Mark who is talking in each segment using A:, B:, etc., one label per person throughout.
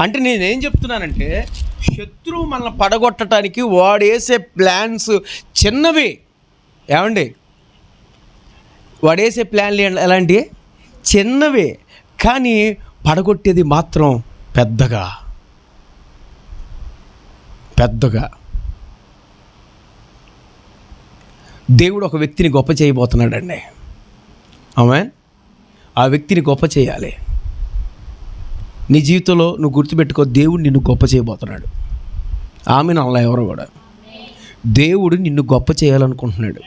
A: అంటే నేనేం చెప్తున్నానంటే శత్రువు మనల్ని పడగొట్టడానికి వాడేసే వేసే ప్లాన్స్ చిన్నవి. ఏమండి? వాడేసే ప్లాన్లు ఎలాంటివి చిన్నవి. కానీ పడగొట్టేది మాత్రం పెద్దగా. పెద్దగా. దేవుడు ఒక వ్యక్తిని గొప్ప చేయబోతున్నాడండి. ఆమె ఆ వ్యక్తిని గొప్ప చేయాలి. నీ జీవితంలో నువ్వు గుర్తుపెట్టుకో దేవుడు నిన్ను గొప్ప చేయబోతున్నాడు. ఆమె నల్ల ఎవరు కూడా. దేవుడు నిన్ను గొప్ప చేయాలనుకుంటున్నాడు.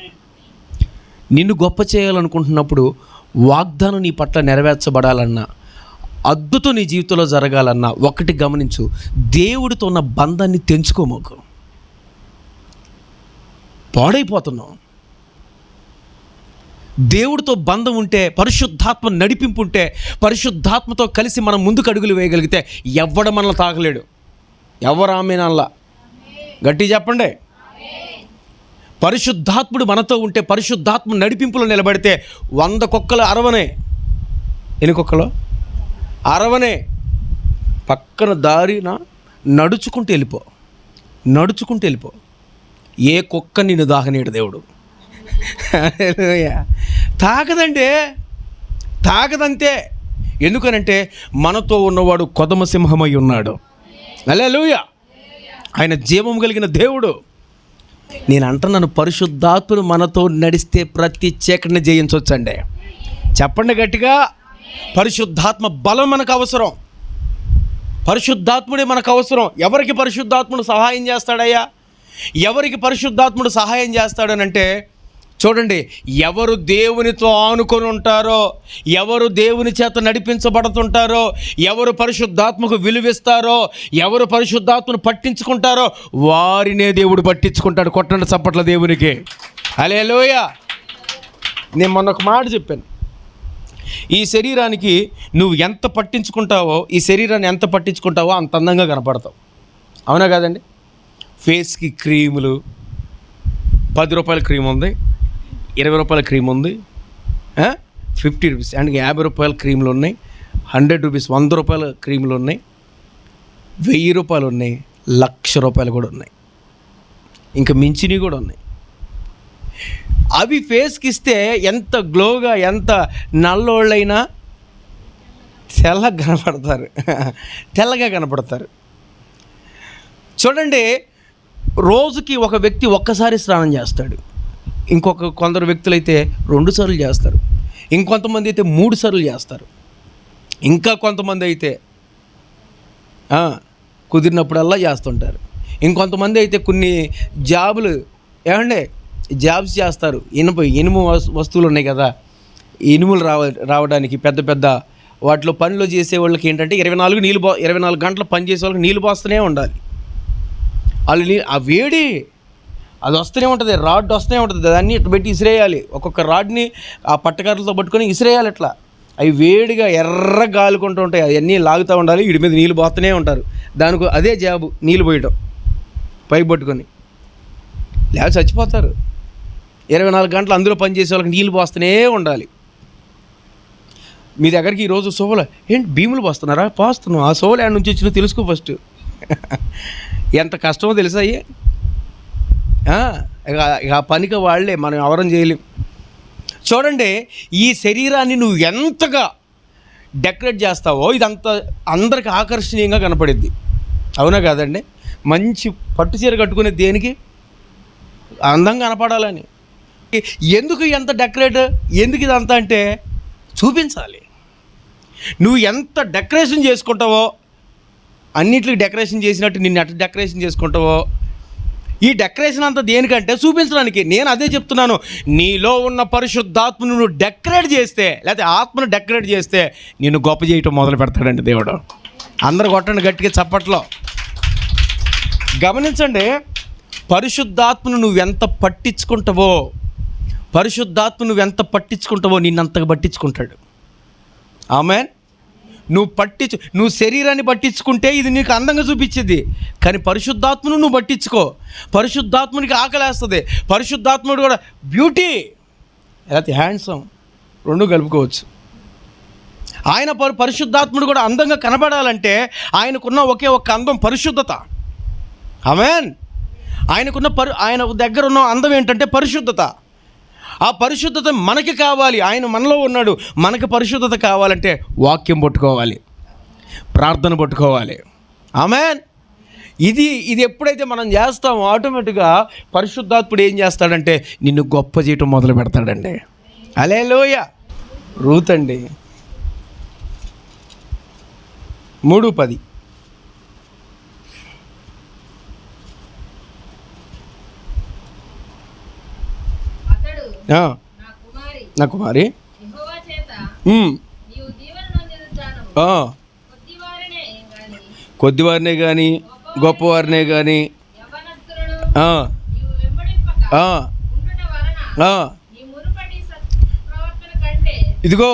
A: నిన్ను గొప్ప చేయాలనుకుంటున్నప్పుడు వాగ్దానం నీ పట్ల నెరవేర్చబడాలన్నా అద్దుతో నీ జీవితంలో జరగాలన్నా ఒకటి గమనించు దేవుడితో ఉన్న బంధాన్ని తెంచుకోమోకు పాడైపోతున్నావు దేవుడితో బంధం ఉంటే పరిశుద్ధాత్మ నడిపింపు ఉంటే పరిశుద్ధాత్మతో కలిసి మనం ముందుకు అడుగులు వేయగలిగితే ఎవడ మనల్ని తాగలేడు ఎవరు ఆమెనల్లా? గట్టి చెప్పండి. పరిశుద్ధాత్ముడు మనతో ఉంటే పరిశుద్ధాత్మ నడిపింపులో నిలబడితే వంద కుక్కలు అరవనే. ఎన్ని కుక్కలు? అరవనే. పక్కన దారిన నడుచుకుంటూ వెళ్ళిపో. నడుచుకుంటూ వెళ్ళిపో. ఏ కుక్క నిన్ను దాహనీడు దేవుడు? తాగదండి తాగదంతే. ఎందుకనంటే మనతో ఉన్నవాడు కొదమ సింహమై ఉన్నాడు. అలెలుయ ఆయన జీవం కలిగిన దేవుడు. నేను అంటున్నాను పరిశుద్ధాత్ముడు మనతో నడిస్తే ప్రతి చీకటిని జయించవచ్చండి చెప్పండి గట్టిగా పరిశుద్ధాత్మ బలం మనకు అవసరం. పరిశుద్ధాత్ముడే మనకు అవసరం. ఎవరికి పరిశుద్ధాత్ముడు సహాయం చేస్తాడయ్యా? ఎవరికి పరిశుద్ధాత్ముడు సహాయం చేస్తాడనంటే చూడండి ఎవరు దేవునితో ఆనుకొని ఉంటారో ఎవరు దేవుని చేత నడిపించబడుతుంటారో ఎవరు పరిశుద్ధాత్మకు విలువిస్తారో ఎవరు పరిశుద్ధాత్మను పట్టించుకుంటారో వారినే దేవుడు పట్టించుకుంటాడు. కొట్టండి చప్పట్ల దేవునికి. అలే లోయ నేను మొన్న ఒక మాట చెప్పాను. ఈ శరీరానికి నువ్వు ఎంత పట్టించుకుంటావో ఈ శరీరాన్ని ఎంత పట్టించుకుంటావో అంత అందంగా కనపడతావు. అవునా కాదండి? ఫేస్కి క్రీములు పది రూపాయల క్రీమ్ ఉంది ఇరవై రూపాయల క్రీమ్ ఉంది. Fifty rupees. అండ్ యాభై రూపాయల క్రీములు ఉన్నాయి. హండ్రెడ్ రూపీస్ వంద రూపాయల క్రీములు ఉన్నాయి. వెయ్యి రూపాయలు ఉన్నాయి. లక్ష రూపాయలు కూడా ఉన్నాయి. ఇంకా మించినవి కూడా ఉన్నాయి. అవి ఫేస్కి ఇస్తే ఎంత గ్లోగా ఎంత నల్లోళ్ళైనా తెల్లగా కనపడతారు. తెల్లగా కనపడతారు. చూడండి రోజుకి ఒక వ్యక్తి ఒక్కసారి స్నానం చేస్తాడు. ఇంకొక కొందరు వ్యక్తులైతే రెండు సార్లు చేస్తారు. ఇంకొంతమంది అయితే మూడు సార్లు చేస్తారు. ఇంకా కొంతమంది అయితే కుదిరినప్పుడల్లా చేస్తుంటారు. ఇంకొంతమంది అయితే కొన్ని జాబులు ఏమండే జాబ్స్ చేస్తారు. ఇనుప ఇనుము వస్తువులు ఉన్నాయి కదా ఇనుములు రావ రావడానికి పెద్ద పెద్ద వాటిలో పనిలో చేసే వాళ్ళకి ఏంటంటే ఇరవై నాలుగు నీళ్ళు బో ఇరవై నాలుగు గంటలు పని చేసే వాళ్ళకి నీళ్ళు పోస్తూనే ఉండాలి. వాళ్ళు నీ ఆ వేడి అది వస్తూనే ఉంటుంది రాడ్ వస్తూనే ఉంటుంది. దాన్ని ఇట్లా పెట్టి ఇసిరేయాలి. ఒక్కొక్క రాడ్ని ఆ పట్టకర్రలతో పట్టుకొని ఇసిరేయాలి ఇట్లా అవి వేడిగా ఎర్ర గాలుకుంటూ ఉంటాయి. అవన్నీ లాగుతూ ఉండాలి. వీడి మీద నీళ్ళు పోతూనే ఉంటారు. దానికి అదే జాబు నీళ్ళు పోయటం. పైకి పట్టుకొని. లేక చచ్చిపోతారు. ఇరవై నాలుగు గంటలు అందులో పనిచేసే వాళ్ళకి నీళ్ళు పోస్తూనే ఉండాలి. మీ దగ్గరికి ఈరోజు సోవల ఏంటి భీములు పోస్తున్నారా? పోస్తున్నాం. ఆ సోవలు నుంచి వచ్చినా తెలుసుకో ఫస్ట్. ఎంత కష్టమో తెలుసా అయ్యి? ఇక ఇక పనికి వాళ్ళే మనం ఎవరం చేయలేం. చూడండి ఈ శరీరాన్ని నువ్వు ఎంతగా డెకరేట్ చేస్తావో ఇదంతా అందరికి ఆకర్షణీయంగా కనపడిద్ది. అవునా కాదండి? మంచి పట్టు చీర కట్టుకునే దేనికి? అందంగా కనపడాలని. ఎందుకు ఎంత డెకరేట్? ఎందుకు ఇదంతా అంటే చూపించాలి. నువ్వు ఎంత డెకరేషన్ చేసుకుంటావో అన్నిటికి డెకరేషన్ చేసినట్టు నిన్ను ఎట్లా డెకరేషన్ చేసుకుంటావో ఈ డెకరేషన్ అంతా దేనికంటే చూపించడానికి. నేను అదే చెప్తున్నాను. నీలో ఉన్న పరిశుద్ధాత్మను నువ్వు డెకరేట్ చేస్తే లేకపోతే ఆత్మను డెకరేట్ చేస్తే నిన్ను గొప్ప చేయటం మొదలు పెడతాడండి దేవుడు. అందరు కొట్టండి గట్టిగా చప్పట్లో. గమనించండి పరిశుద్ధాత్మను నువ్వు ఎంత పట్టించుకుంటావో పరిశుద్ధాత్మ నువ్వు ఎంత పట్టించుకుంటావో నిన్నంతగా పట్టించుకుంటాడు. ఆమెన్. నువ్వు పట్టించు నువ్వు శరీరాన్ని పట్టించుకుంటే ఇది నీకు అందంగా చూపించింది. కానీ పరిశుద్ధాత్మను నువ్వు పట్టించుకో. పరిశుద్ధాత్మునికి ఆకలేస్తుంది. పరిశుద్ధాత్ముడు కూడా బ్యూటీ లేకపోతే హ్యాండ్సమ్ రెండు కలుపుకోవచ్చు. ఆయన పరి పరిశుద్ధాత్ముడు కూడా అందంగా కనబడాలంటే ఆయనకున్న ఒకే ఒక్క అందం పరిశుద్ధత. ఆమెన్ ఆయనకున్న పరి ఆయన దగ్గర ఉన్న అందం ఏంటంటే పరిశుద్ధత. ఆ పరిశుద్ధత మనకి కావాలి. ఆయన మనలో ఉన్నాడు. మనకి పరిశుద్ధత కావాలంటే వాక్యం పట్టుకోవాలి. ప్రార్థన పట్టుకోవాలి. ఆమెన్. ఇది ఇది ఎప్పుడైతే మనం చేస్తామో ఆటోమేటిక్గా పరిశుద్ధాత్ముడు ఏం చేస్తాడంటే నిన్ను గొప్ప చేయటం మొదలు పెడతాడండి. అలే లోయ రూత్ అండి. మూడు పది
B: అతడు
A: ఆ,
B: నా కుమారి
A: నా కుమారి
B: యెహోవా చేత
A: ఉమ్,
B: నీవు దీవెన నొందించాను
A: ఆ,
B: కొద్దివారినే గాని
A: కొద్దివారినే కానీ గొప్పవారినే కానీ
B: యవనస్తులను
A: ఆ,
B: నీవు వెంబడింపక
A: ఆ,
B: ఉండుట వలన నా కుమారి. కొద్దివారినే కానీ గొప్పవారినే కానీ
A: ఇదిగో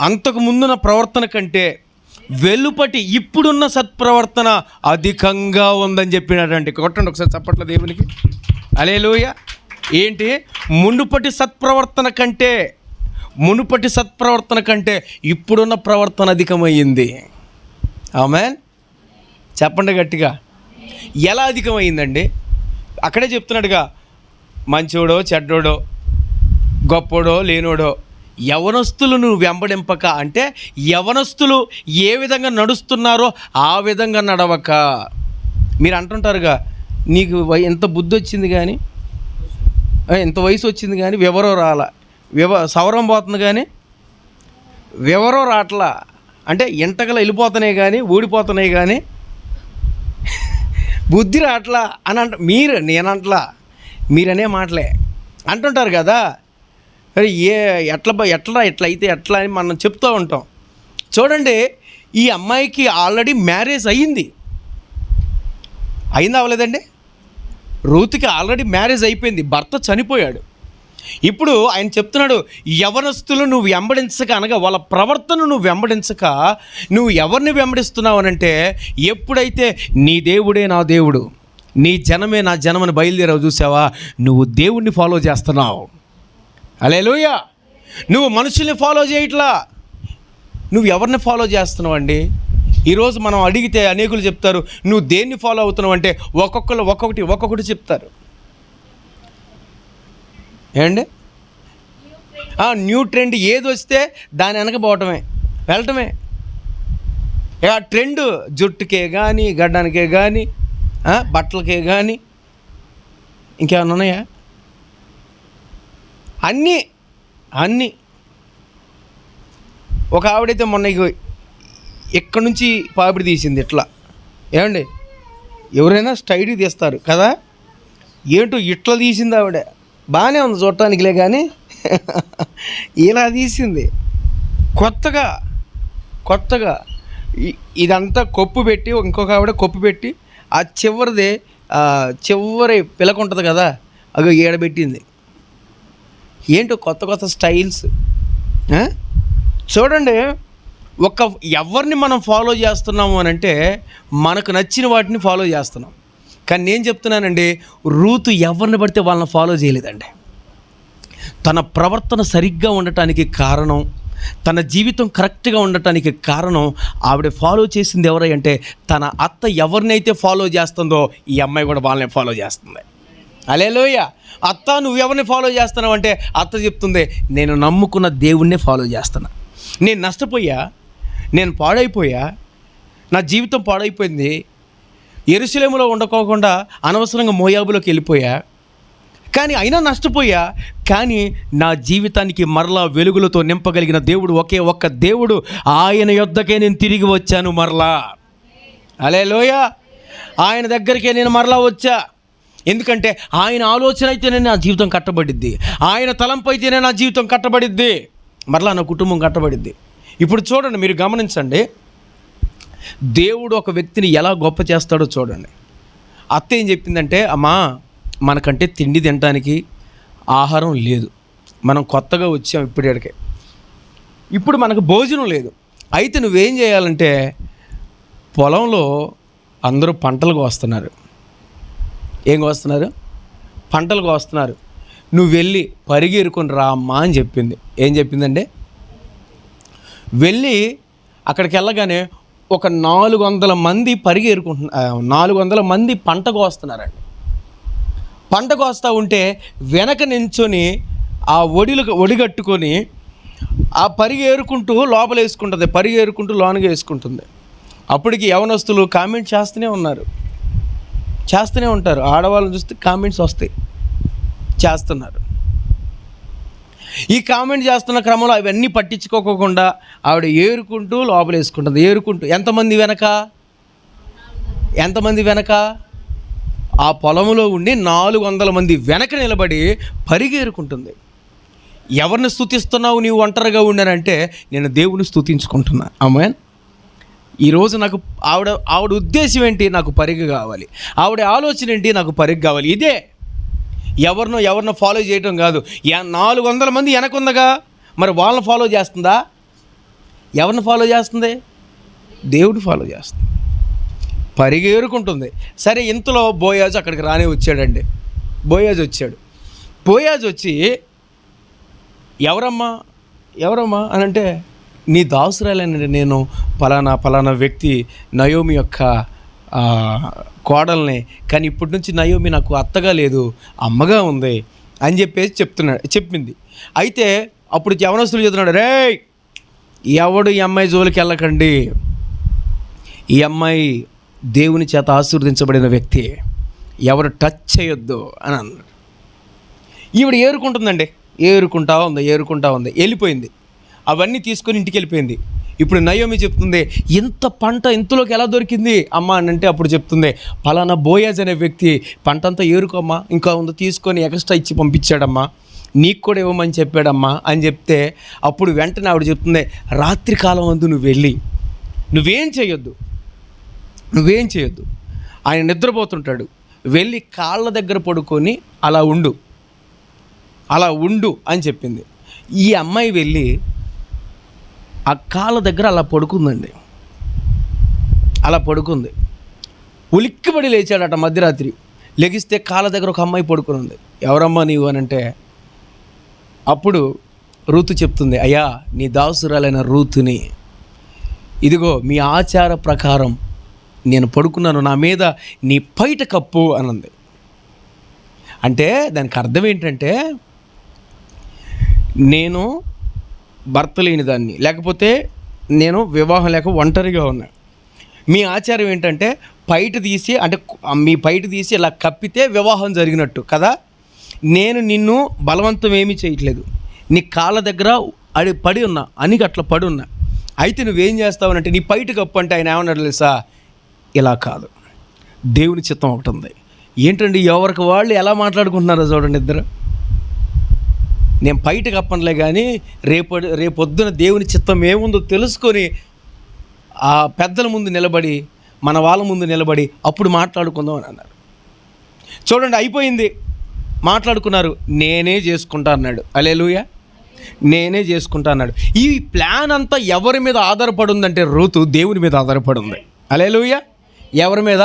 A: అంతకు ముందున్న ప్రవర్తన కంటే వెలుపటి ఇప్పుడున్న సత్ప్రవర్తన అధికంగా ఉందని చెప్పినటువంటి కొట్టండి ఒకసారి చప్పట్ల దేవునికి. అలేలోయ ఏంటి? మునుపటి సత్ప్రవర్తన కంటే మునుపటి సత్ప్రవర్తన కంటే ఇప్పుడున్న ప్రవర్తన అధికమయ్యింది ఆమె చెప్పండి గట్టిగా. ఎలా అధికమైందండి? అక్కడే చెప్తున్నాడుగా మంచోడో చెడ్డోడో గొప్పోడో లేనోడో యవనస్తులు నువ్వు వెంబడింపక అంటే యవనస్తులు ఏ విధంగా నడుస్తున్నారో ఆ విధంగా నడవక. మీరు అంటుంటారుగా నీకు ఎంత బుద్ధి వచ్చింది కానీ ఇంత వయసు వచ్చింది కానీ వివరం రాల. వివ సవరం పోతుంది కానీ వివరం రాట్లా. అంటే ఇంటకలు వెళ్ళిపోతున్నాయి కానీ ఊడిపోతున్నాయి కానీ బుద్ధి రాట్లా అని అంట మీరు నేనంట్లా. మీరనే మాటలే. అంటుంటారు కదా ఏ ఎట్లా ఎట్లా ఎట్లా అయితే ఎట్లా అని మనం చెప్తూ ఉంటాం. చూడండి ఈ అమ్మాయికి ఆల్రెడీ మ్యారేజ్ అయ్యింది. అయిందా అవ్వలేదండి? రూత్కి ఆల్రెడీ మ్యారేజ్ అయిపోయింది భర్త చనిపోయాడు. ఇప్పుడు ఆయన చెప్తున్నాడు ఎవరస్తులు నువ్వు వెంబడించక అనగా వాళ్ళ ప్రవర్తన నువ్వు వెంబడించక నువ్వు ఎవరిని వెంబడిస్తున్నావు అనంటే ఎప్పుడైతే నీ దేవుడే నా దేవుడు నీ జనమే నా జనమని బయలుదేరావు చూసావా నువ్వు దేవుణ్ణి ఫాలో చేస్తున్నావు. అలేలోయ నువ్వు మనుషుల్ని ఫాలో చేయట్లా. నువ్వు ఎవరిని ఫాలో చేస్తున్నావు అండి? ఈరోజు మనం అడిగితే అనేకులు చెప్తారు నువ్వు దేన్ని ఫాలో అవుతున్నావు? అంటే ఒక్కొక్కరు ఒక్కొక్కటి ఒక్కొక్కటి చెప్తారు. ఏమండి? న్యూ ట్రెండ్ ఏది వస్తే దాని వెనక పోవటమే వెళ్ళటమే. ఆ ట్రెండ్ జుట్టుకే కానీ గడ్డానికే కానీ బట్టలకే కానీ ఇంకేమైనా ఉన్నాయా? అన్నీ అన్నీ. ఒక ఆవిడైతే మొన్న ఇగో ఇక్కడి నుంచి పాపిడి తీసింది ఇట్లా. ఏమండి? ఎవరైనా స్టైడ్కి తీస్తారు కదా? ఏంటో ఇట్లా తీసింది ఆవిడ. బాగానే ఉంది చూడటానికిలే కానీ ఇలా తీసింది. కొత్తగా కొత్తగా ఇదంతా కొప్పు పెట్టి ఇంకొక ఆవిడ కొప్పు పెట్టి ఆ చివరిది చివరి పిలక ఉంటుంది కదా అగో ఏడబెట్టింది ఏంటో కొత్త కొత్త స్టైల్స్ చూడండి. ఒక ఎవరిని మనం ఫాలో చేస్తున్నాము అని అంటే మనకు నచ్చిన వాటిని ఫాలో చేస్తున్నాం. కానీ నేను చెప్తున్నానండి రూతు ఎవరిని పడితే వాళ్ళని ఫాలో చేయలేదండి. తన ప్రవర్తన సరిగ్గా ఉండటానికి కారణం తన జీవితం కరెక్ట్గా ఉండటానికి కారణం ఆవిడ ఫాలో చేసింది ఎవరై అంటే తన అత్త ఎవరినైతే ఫాలో చేస్తుందో ఈ అమ్మాయి కూడా వాళ్ళని ఫాలో చేస్తుంది. అలేలోయ అత్త నువ్వు ఎవరిని ఫాలో చేస్తున్నావు అంటే అత్త చెప్తుంది నేను నమ్ముకున్న దేవుణ్ణే ఫాలో చేస్తున్నా. నేను నష్టపోయా? నేను పాడైపోయా? నా జీవితం పాడైపోయింది. ఎరుసలేములో ఉండకోకుండా అనవసరంగా మోయాబులోకి వెళ్ళిపోయా? కానీ అయినా నష్టపోయా? కానీ నా జీవితానికి మరలా వెలుగులతో నింపగలిగిన దేవుడు ఒకే ఒక్క దేవుడు. ఆయన యొద్దకే నేను తిరిగి వచ్చాను మరలా. అలే లోయ ఆయన దగ్గరికే నేను మరలా వచ్చా. ఎందుకంటే ఆయన ఆలోచన అయితేనే నా జీవితం కట్టబడిద్ది. ఆయన తలంపు అయితేనే నా జీవితం కట్టబడిద్ది. మరలా నా కుటుంబం కట్టబడిద్ది. ఇప్పుడు చూడండి మీరు గమనించండి. దేవుడు ఒక వ్యక్తిని ఎలా గొప్ప చేస్తాడో చూడండి. అత్త ఏం చెప్పిందంటే అమ్మా మనకంటే తిండి తినడానికి ఆహారం లేదు. మనం కొత్తగా వచ్చాం ఇప్పటికే ఇప్పుడు మనకు భోజనం లేదు. అయితే నువ్వేం చేయాలంటే పొలంలో అందరూ పంటలు కోస్తున్నారు. ఏం కోస్తున్నారు? పంటలు కోస్తున్నారు. నువ్వు వెళ్ళి పరిగెరుకుని రా అమ్మా అని చెప్పింది. ఏం చెప్పిందంటే వెళ్ళి అక్కడికి వెళ్ళగానే ఒక నాలుగు వందల మంది పరిగి నాలుగు వందల మంది పంట కోస్తున్నారండి. పంట కోస్తూ ఉంటే వెనక నించొని ఆ ఒడిలు ఒడిగట్టుకొని ఆ పరిగేరుకుంటూ లోపల వేసుకుంటుంది పరిగేరుకుంటూ లోనగా వేసుకుంటుంది. అప్పటికి యవనస్తులు కామెంట్ చేస్తూనే ఉన్నారు. చేస్తూనే ఉంటారు. ఆడవాళ్ళని చూస్తే కామెంట్స్ వస్తాయి. చేస్తున్నారు. ఈ కామెంట్ చేస్తున్న క్రమంలో అవన్నీ పట్టించుకోకుండా ఆవిడ ఏరుకుంటూ లోపలేసుకుంటుంది. ఏరుకుంటూ. ఎంతమంది వెనక? ఎంతమంది వెనక? ఆ పొలంలో ఉండి నాలుగు వందల మంది వెనక నిలబడి పరిగేరుకుంటుంది. ఎవరిని స్థుతిస్తున్నావు నీవు ఒంటరిగా ఉండానంటే నేను దేవుని స్థుతించుకుంటున్నా అమ్మాయి ఈరోజు నాకు ఆవిడ ఆవిడ ఉద్దేశం ఏంటి? నాకు పరిగ కావాలి. ఆవిడ ఆలోచన ఏంటి? నాకు పరిగె కావాలి. ఇదే. ఎవరినో ఎవరినో ఫాలో చేయటం కాదు. నాలుగు వందల మంది వెనకుందగా. మరి వాళ్ళని ఫాలో చేస్తుందా? ఎవరిని ఫాలో చేస్తుంది? దేవుడు ఫాలో చేస్తుంది. పరిగేరుకుంటుంది. సరే ఇంతలో బోయాజ్ అక్కడికి రానే వచ్చాడండి. బోయాజ్ వచ్చాడు. బోయాజ్ వచ్చి ఎవరమ్మా? ఎవరమ్మా? అని అంటే నీ దాసురాలేనండి నేను పలానా పలానా వ్యక్తి నయోమి యొక్క కోడల్ని కానీ ఇప్పటి నుంచి నయోమి నాకు అత్తగా లేదు అమ్మగా ఉంది అని చెప్పేసి చెప్తున్నాడు చెప్పింది. అయితే అప్పుడు యవనస్తులు చెప్తున్నాడు రే ఎవడు ఈ అమ్మాయి జోలికి వెళ్ళకండి. ఈ అమ్మాయి దేవుని చేత ఆశీర్వదించబడిన వ్యక్తి. ఎవరు టచ్ చేయొద్దు అని అన్నాడు. ఈవిడ ఏరుకుంటుందండి. ఏరుకుంటా ఉంది ఏరుకుంటా ఉంది. వెళ్ళిపోయింది. అవన్నీ తీసుకొని ఇంటికి వెళ్ళిపోయింది. ఇప్పుడు నయోమి చెప్తుంది ఇంత పంట ఇంతలోకి ఎలా దొరికింది? అమ్మ అని అంటే అప్పుడు చెప్తుంది పలానా బోయాజ్ అనే వ్యక్తి పంట అంతా ఏరుకోమ్మా ఇంకా ఉంది తీసుకొని ఎక్స్ట్రా ఇచ్చి పంపించాడమ్మా నీకు కూడా ఇవ్వమని చెప్పాడమ్మా అని చెప్తే అప్పుడు వెంటనే ఆవిడ చెప్తుంది రాత్రి కాలం అందు నువ్వు వెళ్ళి నువ్వేం చేయొద్దు నువ్వేం చేయొద్దు. ఆయన నిద్రపోతుంటాడు వెళ్ళి కాళ్ళ దగ్గర పడుకొని అలా ఉండు అలా ఉండు అని చెప్పింది. ఈ అమ్మాయి వెళ్ళి ఆ కాళ్ళ దగ్గర అలా పడుకుందండి. అలా పడుకుంది. ఉలిక్కిపడి లేచాడట మధ్యరాత్రి. లెగిస్తే కాళ్ళ దగ్గర ఒక అమ్మాయి పడుకుని ఉంది ఎవరమ్మా నీవు? అని అంటే అప్పుడు రూతు చెప్తుంది అయ్యా నీ దాసురాలైన రూతుని. ఇదిగో మీ ఆచార ప్రకారం నేను పడుకున్నాను నా మీద నీ పైట కప్పు అనంది. అంటే దానికి అర్థం ఏంటంటే నేను భర్త లేని దాన్ని. లేకపోతే నేను వివాహం లేక ఒంటరిగా ఉన్నా. మీ ఆచారం ఏంటంటే పైట తీసి అంటే మీ పైట తీసి ఇలా కప్పితే వివాహం జరిగినట్టు కదా? నేను నిన్ను బలవంతం ఏమీ చేయట్లేదు. నీ కాళ్ళ దగ్గర అడి పడి ఉన్నా అని అట్లా పడి ఉన్నా. అయితే నువ్వేం చేస్తావునంటే నీ పైట కప్పు అంటే ఆయన ఏమన్నాడు తెలుసా? ఇలా కాదు. దేవుని చిత్తం ఒకటి ఉంది. ఏంటండి ఎవరికి వాళ్ళు ఎలా మాట్లాడుకుంటున్నారో చూడండి ఇద్దరు. నేను బయట కప్పనులే కానీ రేపు రేపొద్దున దేవుని చిత్తం ఏముందో తెలుసుకొని ఆ పెద్దల ముందు నిలబడి మన వాళ్ళ ముందు నిలబడి అప్పుడు మాట్లాడుకుందాం అని అన్నారు. చూడండి అయిపోయింది. మాట్లాడుకున్నారు. నేనే చేసుకుంటా అన్నాడు. అలేలుయ నేనే చేసుకుంటా అన్నాడు. ఈ ప్లాన్ అంతా ఎవరి మీద ఆధారపడి ఉందంటే రూతు దేవుని మీద ఆధారపడి ఉంది. అలేలుయ ఎవరి మీద?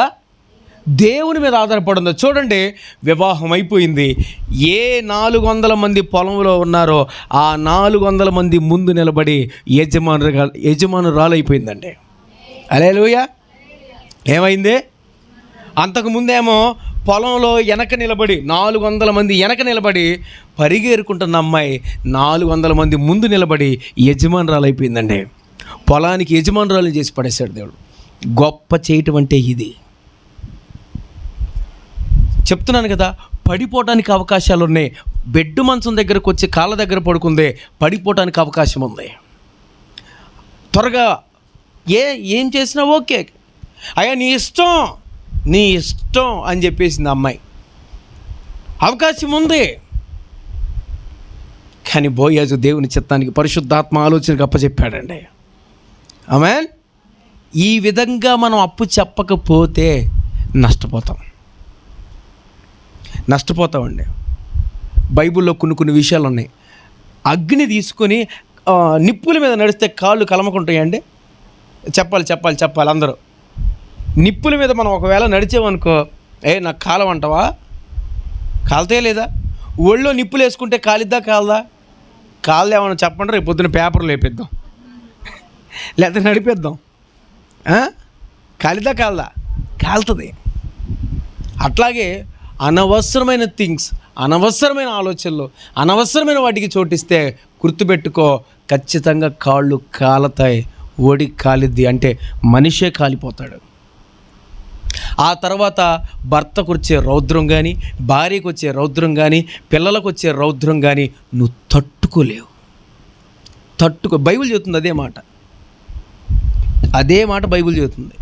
A: దేవుని మీద ఆధారపడి చూడండి వివాహం అయిపోయింది. ఏ నాలుగు వందల మంది పొలంలో ఉన్నారో ఆ నాలుగు వందల మంది ముందు నిలబడి యజమాను యజమానురాలైపోయిందండి అలేలుయ ఏమైంది? అంతకుముందేమో పొలంలో వెనక నిలబడి నాలుగు వందల మంది వెనక నిలబడి పరిగేరుకుంటున్న అమ్మాయి నాలుగు వందల మంది ముందు నిలబడి యజమానురాలు అయిపోయిందండి. పొలానికి యజమానురాలు చేసి పడేశాడు దేవుడు. గొప్ప చేయటం అంటే ఇది. చెప్తున్నాను కదా పడిపోవడానికి అవకాశాలు ఉన్నాయి. బెడ్ మంచం దగ్గరకు వచ్చి కాళ్ళ దగ్గర పడుకుందే పడిపోవడానికి అవకాశం ఉంది. త్వరగా ఏ ఏం చేసినా ఓకే. అయ్యా నీ ఇష్టం నీ ఇష్టం అని చెప్పేసింది అమ్మాయి. అవకాశం ఉంది. కానీ బోయాజు దేవుని చిత్తానికి పరిశుద్ధాత్మ ఆలోచనకు అప్పచెప్పాడండి. ఆమె ఈ విధంగా మనం అప్పు చెప్పకపోతే నష్టపోతాం. నష్టపోతామండి. బైబిల్లో కొన్ని కొన్ని విషయాలు ఉన్నాయి అగ్ని తీసుకొని నిప్పుల మీద నడిస్తే కాళ్ళు కలమకుంటాయండి. చెప్పాలి చెప్పాలి చెప్పాలి అందరూ. నిప్పుల మీద మనం ఒకవేళ నడిచామనుకో ఏ నాకు కాలం అంటావా? కాలుతే లేదా? ఒళ్ళో నిప్పులు వేసుకుంటే కాలిద్దా కాలదా? కాలదేమన్నా చెప్పండి రేపు పొద్దున పేపర్లు వేపిద్దాం లేకపోతే నడిపేద్దాం. ఆ? కాలిదా కాలదా? కాలుతుంది. అట్లాగే అనవసరమైన థింగ్స్ అనవసరమైన ఆలోచనలు అనవసరమైన వాటికి చోటిస్తే గుర్తుపెట్టుకో ఖచ్చితంగా కాళ్ళు కాలతాయి ఓడి కాలిద్ది అంటే మనిషే కాలిపోతాడు. ఆ తర్వాత భర్తకు వచ్చే రౌద్రం కానీ భార్యకు వచ్చే రౌద్రం కానీ పిల్లలకు వచ్చే రౌద్రం కానీ నువ్వు తట్టుకోలేవు. తట్టుకో బైబిల్ చెబుతుంది అదే మాట. అదే మాట బైబిల్ చెబుతుంది.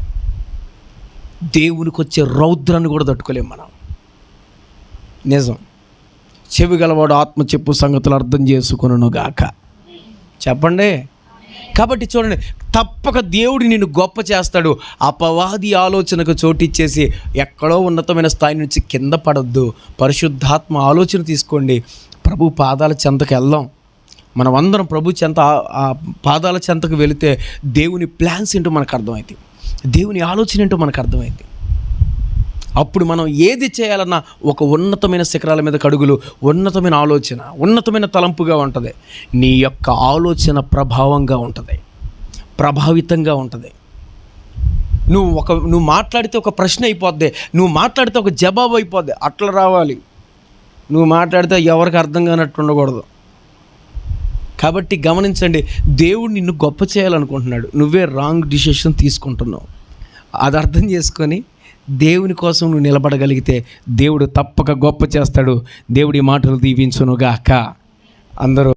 A: దేవునికి వచ్చే రౌద్రాన్ని కూడా తట్టుకోలేము మనం. నిజం. చెవి గలవాడు ఆత్మ చెప్పు సంగతులు అర్థం చేసుకును గాక. చెప్పండి? కాబట్టి చూడండి తప్పక దేవుడు నిన్ను గొప్ప చేస్తాడు. అపవాది ఆలోచనకు చోటిచ్చేసి ఎక్కడో ఉన్నతమైన స్థాయి నుంచి కింద పడద్దు. పరిశుద్ధాత్మ ఆలోచన తీసుకోండి. ప్రభు పాదాల చెంతకు వెళ్దాం. మనం అందరం ప్రభు చెంత పాదాల చెంతకు వెళితే దేవుని ప్లాన్స్ ఏంటో మనకు అర్థమవుతాయి దేవుని ఆలోచన ఏంటో మనకు అర్థమైంది అప్పుడు మనం ఏది చేయాలన్నా ఒక ఉన్నతమైన శిఖరాల మీద కడుగులు ఉన్నతమైన ఆలోచన ఉన్నతమైన తలంపుగా ఉంటుంది. నీ యొక్క ఆలోచన ప్రభావంగా ఉంటుంది. ప్రభావితంగా ఉంటుంది. నువ్వు ఒక నువ్వు మాట్లాడితే ఒక ప్రశ్న అయిపోద్ది. నువ్వు మాట్లాడితే ఒక జవాబు అయిపోద్ది. అట్లా రావాలి. నువ్వు మాట్లాడితే ఎవరికి అర్థం కానట్టు ఉండకూడదు. కాబట్టి గమనించండి దేవుడు నిన్ను గొప్ప చేయాలనుకుంటున్నాడు. నువ్వే రాంగ్ డిసిషన్ తీసుకుంటున్నావు. అది అర్థం చేసుకొని దేవుని కోసం నువ్వు నిలబడగలిగితే దేవుడు తప్పక గొప్ప చేస్తాడు. దేవుడి మాటలు దీవించునుగాక. అందరూ